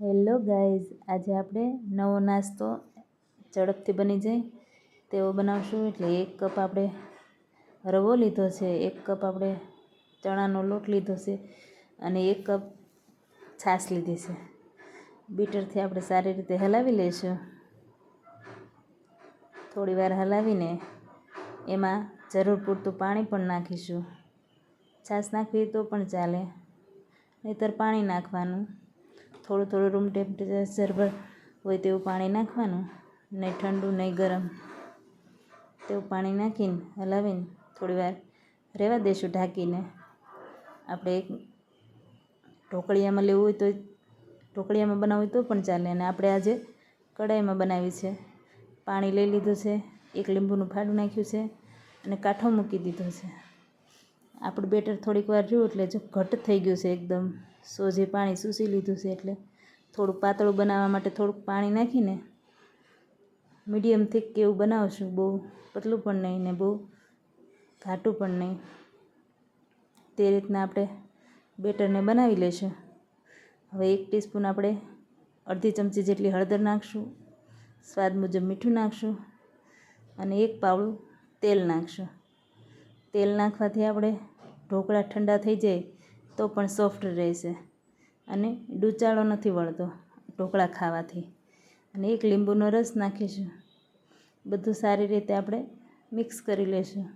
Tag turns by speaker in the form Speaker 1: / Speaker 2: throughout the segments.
Speaker 1: Hello guys, આજે આપણે નવો નાસ્તો ઝડપથી બની જાય તેવો બનાવશું. એટલે એક કપ આપણે રવો લીધો છે, એક કપ આપણે ચણાનો લોટ લીધો છે અને એક કપ છાશ લીધી છે. બીટરથી આપણે સારી રીતે હલાવી લઈશું. થોડી વાર હલાવીને એમાં જરૂર પૂરતું પાણી પણ નાખીશું. છાશ નાખવી તો પણ ચાલે, નહીંતર પાણી નાખવાનું. થોડું થોડું રૂમ ટેમ્પરેચર પર હોય તેવું પાણી નાખવાનું નહીં ઠંડુ નહીં ગરમ તેવું પાણી નાખીને, હલાવીને થોડી વાર રહેવા દઈશું ઢાંકીને. આપણે એક ઢોકળિયામાં લેવું હોય તો, ઢોકળિયામાં બનાવવું તો પણ ચાલે અને આપણે આજે કઢાઈમાં બનાવી છે. પાણી લઈ લીધું છે, એક લીંબુનું ફાડું નાખ્યું છે અને કાંઠો મૂકી દીધો છે. આપણું બેટર થોડીક વાર રહ્યું એટલે જો ઘટ થઈ ગયું છે એકદમ. સોજે પાણી સૂસી લીધું છે એટલે થોડું પાતળું બનાવવા માટે થોડુંક પાણી નાખીને મીડિયમ થીક કેવું બનાવશું. બહુ પતલું પણ નહીં ને બહુ ઘાટું પણ નહીં. તે રીતના આપણે બેટરને બનાવી લઈશું હવે એક ટીસ્પૂન આપણે અડધી ચમચી જેટલી હળદર નાખશું. સ્વાદ મુજબ મીઠું નાખશું અને એક પાવડું તેલ નાખશું. તેલ નાખવાથી આપણે ઢોકળા ઠંડા થઈ જાય તો પણ સોફ્ટ રહેશે. અને ડૂચાળો નથી વળતો ઢોકળા ખાવાથી. અને એક લીંબુનો રસ નાખીશું. બધું સારી રીતે આપણે મિક્સ કરી લઈશું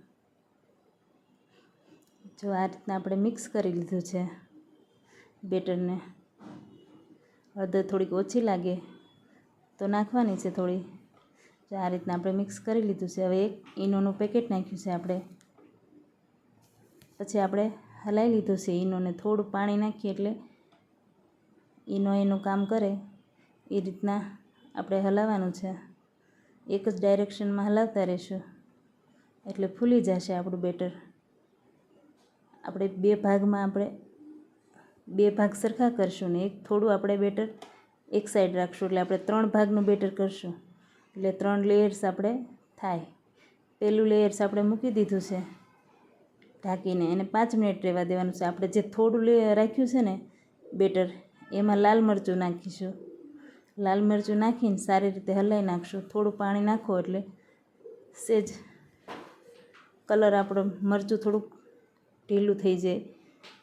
Speaker 1: જો આ રીતના આપણે મિક્સ કરી લીધું છે બેટરને. હળદર થોડીક ઓછી લાગે તો નાખવાની છે થોડી. જો આ રીતના આપણે મિક્સ કરી લીધું છે, હવે એક ઈનોનું પેકેટ નાખ્યું છે આપણે. પછી આપણે હલાવી લીધું છે ઈનોને થોડું પાણી નાખીએ એટલે ઈનો એનું કામ કરે. એ રીતના આપણે હલાવવાનું છે. એક જ ડાયરેક્શનમાં હલાવતા રહીશું. એટલે ફૂલી જશે આપણું બેટર. આપણે બે ભાગમાં આપણે બે ભાગ સરખા કરશું ને એક થોડું આપણે બેટર એક સાઈડ રાખશું. એટલે આપણે ત્રણ ભાગનું બેટર કરશું. એટલે ત્રણ લેયર્સ આપણે થાય. પહેલું લેયર્સ આપણે મૂકી દીધું છે. ઢાંકીને એને પાંચ મિનિટ રહેવા દેવાનું છે. આપણે જે થોડું લે રાખ્યું છે ને, બેટર, એમાં લાલ મરચું નાખીશું. લાલ મરચું નાખીને સારી રીતે હલાવી નાખશું. થોડું પાણી નાખો એટલે સેજ કલર આપણો મરચું થોડુંક ઢીલું થઈ જાય.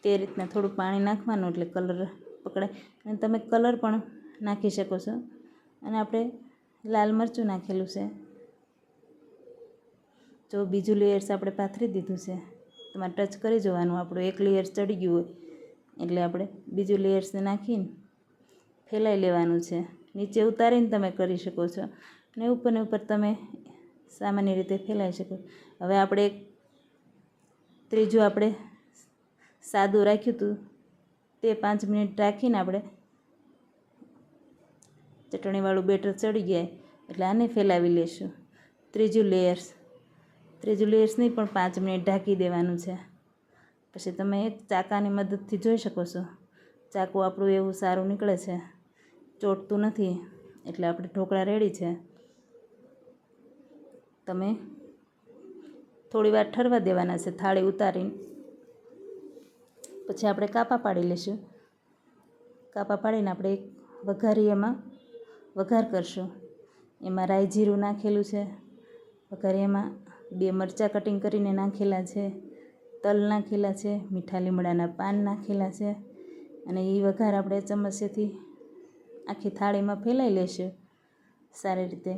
Speaker 1: તે રીતના થોડું પાણી નાખવાનું એટલે કલર પકડાય. અને તમે કલર પણ નાખી શકો છો. અને આપણે લાલ મરચું નાખેલું છે. જો બીજું લેયર્સ આપણે પાથરી દીધું છે. તમારે ટચ કરી જવાનું, આપણું એક લેયર ચડી ગયું હોય. એટલે આપણે બીજું લેયર્સને નાખીને ફેલાઈ લેવાનું છે. નીચે ઉતારીને તમે કરી શકો છો. ને ઉપરને ઉપર તમે સામાન્ય રીતે ફેલાઈ શકો. હવે આપણે એક ત્રીજું આપણે સાદું રાખ્યું હતું. તે પાંચ મિનિટ રાખીને આપણે ચટણીવાળું બેટર ચડી ગયા એટલે આને ફેલાવી લેશું. ત્રીજું લેયર્સ. ત્રીજું લેયર્સની પણ પાંચ મિનિટ ઢાંકી દેવાનું છે. પછી તમે એક ચાકાની મદદથી જોઈ શકો છો. ચાકુ આપણું એવું સારું નીકળે છે. ચોટતું નથી, એટલે આપણે ઢોકળા રેડી છે. તમે થોડી વાર ઠરવા દેવાના છે, થાળી ઉતારીને. પછી આપણે કાપા પાડી લઈશું કાપા પાડીને આપણે એક વઘારી એમાં વઘાર કરશું. એમાં રાઈ જીરું નાખેલું છે. વઘારી એમાં બે મરચાં કટિંગ કરીને નાખેલા છે, તલ નાખેલા છે, મીઠા લીમડાના પાન નાખેલા છે અને એ વઘાર આપણે ચમચેથી આખી થાળીમાં ફેલાઈ લેશું. સારી રીતે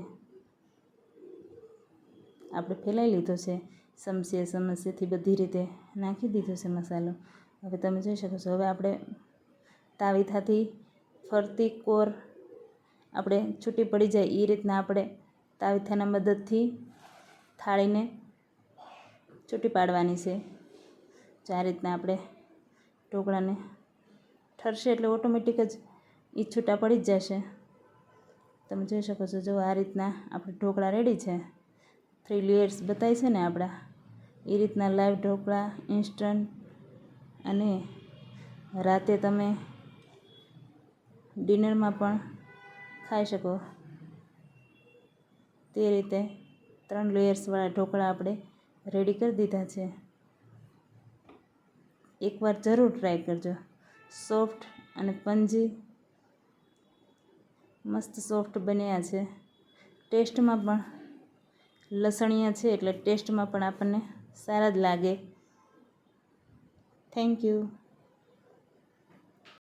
Speaker 1: આપણે ફેલાઈ લીધો છે સમસે સમસ્યાથી બધી રીતે નાખી દીધો છે મસાલો. હવે તમે જોઈ શકો છો, હવે આપણે તાવીથાથી ફરતી કોર આપણે છૂટી પડી જાય એ રીતના આપણે તાવીથાના મદદથી થાળીને છૂટી પાડવાની છે. તો આ રીતના આપણે ઢોકળાને ઠરશે એટલે ઓટોમેટિક જ એ છૂટા પડી જ જશે. તમે જોઈ શકો છો જો આ રીતના આપણે ઢોકળા રેડી છે. થ્રી લેયર્સ બતાવી છે ને આપણા. એ રીતના લાઈવ ઢોકળા ઇન્સ્ટન્ટ અને રાતે તમે ડિનરમાં પણ ખાઈ શકો. તે રીતે ત્રણ લેયર્સવાળા ઢોકળા આપણે રેડી કરી દીધા છે. એકવાર જરૂર ટ્રાય કરજો. સોફ્ટ અને પંજી મસ્ત સોફ્ટ બન્યા છે. ટેસ્ટમાં પણ લસણિયા છે એટલે ટેસ્ટમાં પણ આપણને સારા જ લાગે. Thank you